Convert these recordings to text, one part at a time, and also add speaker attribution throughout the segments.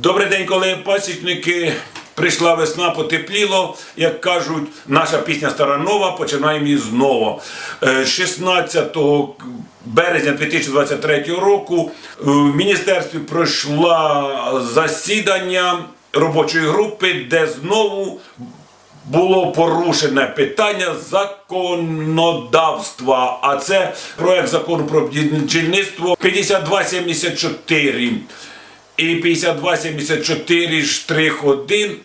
Speaker 1: Добрий день, колеги пасічники. Прийшла весна, потепліло. Як кажуть, наша пісня стара нова, починаємо її знову. Е, 16 березня 2023 року в міністерстві пройшла засідання робочої групи, де знову було порушене питання законодавства. А це проект закону про бджільництво 5274 і 5274 штрих 1,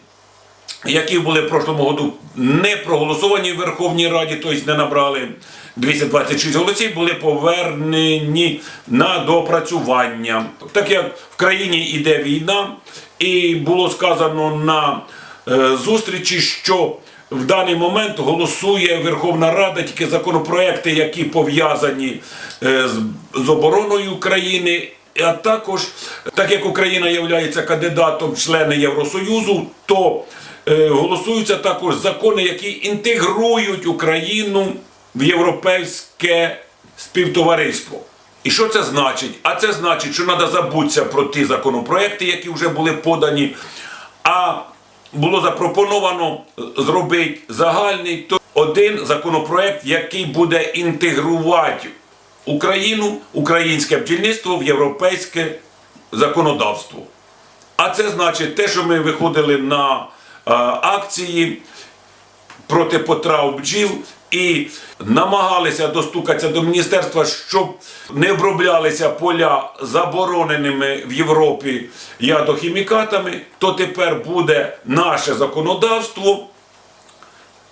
Speaker 1: які були в прошлому году не проголосовані в Верховній Раді, тобто не набрали 226 голосів, були повернені на доопрацювання. Так як в країні йде війна, і було сказано на е, зустрічі, що в даний момент голосує Верховна Рада тільки законопроекти, які пов'язані е, з, обороною України. А також, так як Україна є кандидатом члени Євросоюзу, то е, голосуються також закони, які інтегрують Україну в європейське співтовариство. І що це значить? А це значить, що треба забутися про ті законопроекти, які вже були подані. А було запропоновано зробити загальний один законопроект, який буде інтегрувати Україну, українське бджільництво в європейське законодавство. А це значить те, що ми виходили на е, акції проти потрав бджіл і намагалися достукатися до міністерства, щоб не оброблялися поля забороненими в Європі ядохімікатами, то тепер буде наше законодавство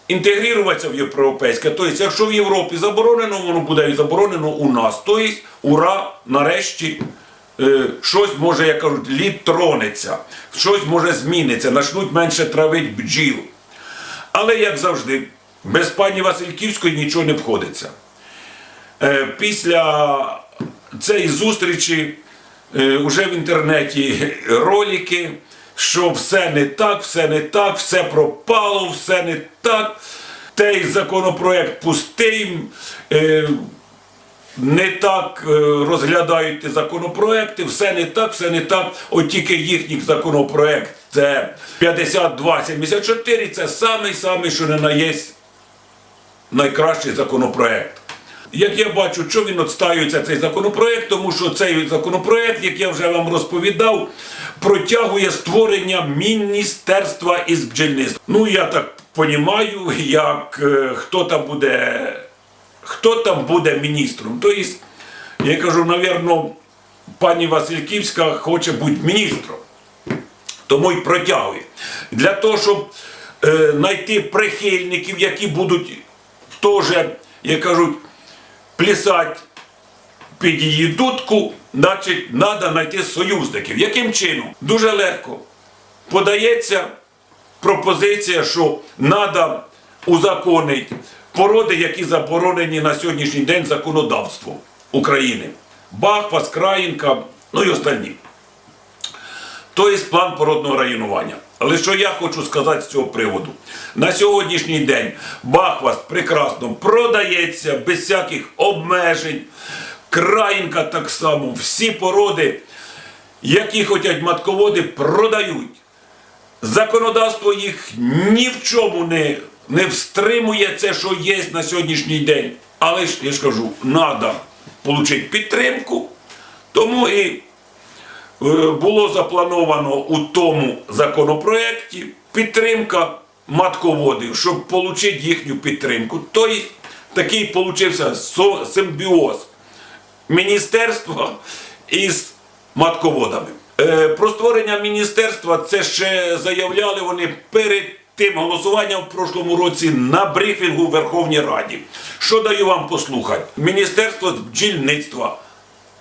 Speaker 1: інтегруватися в європейське. Тобто, якщо в Європі заборонено, воно буде і заборонено у нас. Тобто, ура, нарешті. е, Щось може, як кажуть, лід тронеться, щось може зміниться, почнуть менше травить бджіл. Але, як завжди, без пані Васильківської нічого не обходиться. Е, Після цієї зустрічі е, вже в інтернеті ролики, що все не так, все не так, все пропало, все не так. Той законопроект пустий. е, не так е, розглядають законопроекти, все не так, все не так. От тільки їхній законопроект це 5274, це самий самий, що не на є найкращий законопроект. Як я бачу, що він відстаюється цей законопроект, тому що цей законопроект, як я вже вам розповідав, протягує створення міністерства із бджільництва. Ну я так розумію, як е, хто там буде, хто там буде міністром. Тобто, я кажу, навірно, пані Васильківська хоче бути міністром тому й протягує. Для того, щоб е, знайти прихильників, які будуть теж, як кажуть, плясати під її дудку, значить, треба знайти союзників. Яким чином? Дуже легко. Подається пропозиція, що треба узаконити породи, які заборонені на сьогоднішній день законодавством України. Бахва, Скраїнка, ну і остальні. Є план породного районування. Але що я хочу сказати з цього приводу? На сьогоднішній день Бахваст прекрасно продається без всяких обмежень. Країнка так само, всі породи, які хочуть матководи, продають. Законодавство їх ні в чому не, не встримує це, що є на сьогоднішній день. Але ж я ж кажу, треба отримати підтримку. Тому і Е, було заплановано у тому законопроекті підтримка матководів, щоб отримати їхню підтримку. Тобто такий получився симбіоз міністерства із матководами. Е, Про створення міністерства це ще заявляли вони перед тим голосуванням в прошлому році на брифінгу в Верховній Раді. Що даю вам послухати? Міністерство бджільництва.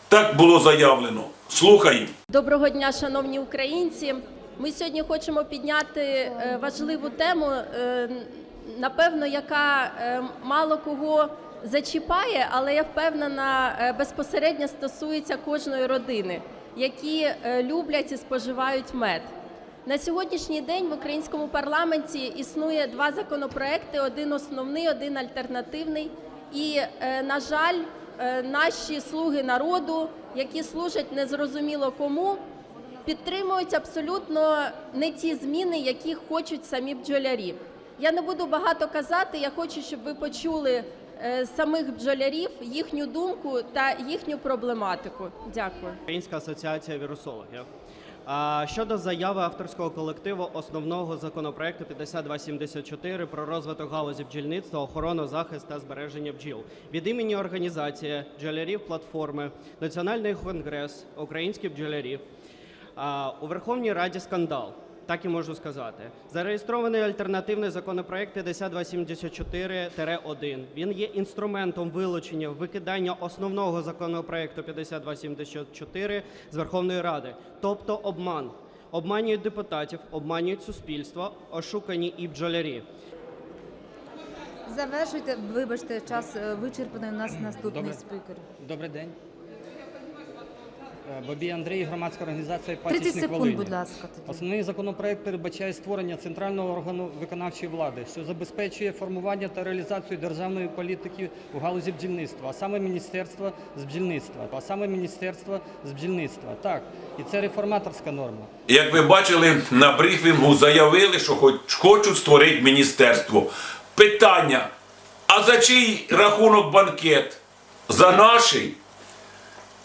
Speaker 1: Так було заявлено. Слухаємо.
Speaker 2: Доброго дня, шановні українці. Ми сьогодні хочемо підняти е, важливу тему, е, напевно, яка мало кого зачіпає, але я впевнена, безпосередньо стосується кожної родини, які е, люблять і споживають мед. На сьогоднішній день в українському парламенті існує два законопроекти: один основний, один альтернативний. І, е, на жаль, е, наші слуги народу, які служать незрозуміло кому, підтримують абсолютно не ті зміни, які хочуть самі бджолярі. Я не буду багато казати. Я хочу, щоб ви почули самих бджолярів, їхню думку та їхню проблематику. Дякую.
Speaker 3: Українська асоціація вірусологів. Щодо заяви авторського колективу основного законопроекту 5274 про розвиток галузі бджільництва, охорону, захист та збереження бджіл від імені організації бджолярів платформи Національний конгрес українських бджолярів у Верховній Раді скандал. Так і можу сказати. Зареєстрований альтернативний законопроект 5274-1. Він є інструментом вилучення викидання основного законопроекту 5274 з Верховної Ради, тобто обман. Обманюють депутатів, обманюють суспільство, ошукані і бджолярі.
Speaker 4: Завершуйте, вибачте, час е, вичерпаний. У нас наступний
Speaker 5: Добре.
Speaker 4: спікер.
Speaker 5: Добрий день. Е, Бабій Андрій, громадська організація
Speaker 4: 30
Speaker 5: «Пасічник
Speaker 4: секунд,
Speaker 5: Волині».
Speaker 4: будь ласка. Тоді.
Speaker 5: Основний законопроект передбачає створення центрального органу виконавчої влади, що забезпечує формування та реалізацію державної політики у галузі бджільництва, а саме міністерство з бджільництва, а саме міністерство з бджільництва. Так, і це реформаторська норма.
Speaker 1: Як ви бачили, на брифінгу заявили, що хоч хочуть створити міністерство. Питання: а за чий рахунок банкет? За наший?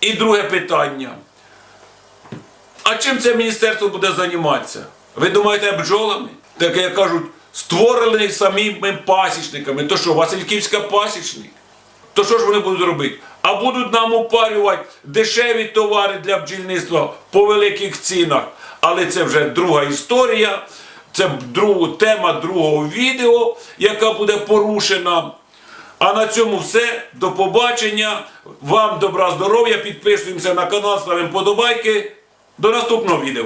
Speaker 1: І друге питання. А чим це міністерство буде займатися? Ви думаєте бджолами? Так як кажуть, створений самими пасічниками. То що, Васильківська пасічник? То що ж вони будуть робити? А будуть нам упарювати дешеві товари для бджільництва по великих цінах. Але це вже друга історія. Це друга тема другого відео, яка буде порушена. А на цьому все. До побачення. Вам добра здоров'я. Підписуємося на канал, ставимо подобайки. До наступного відео.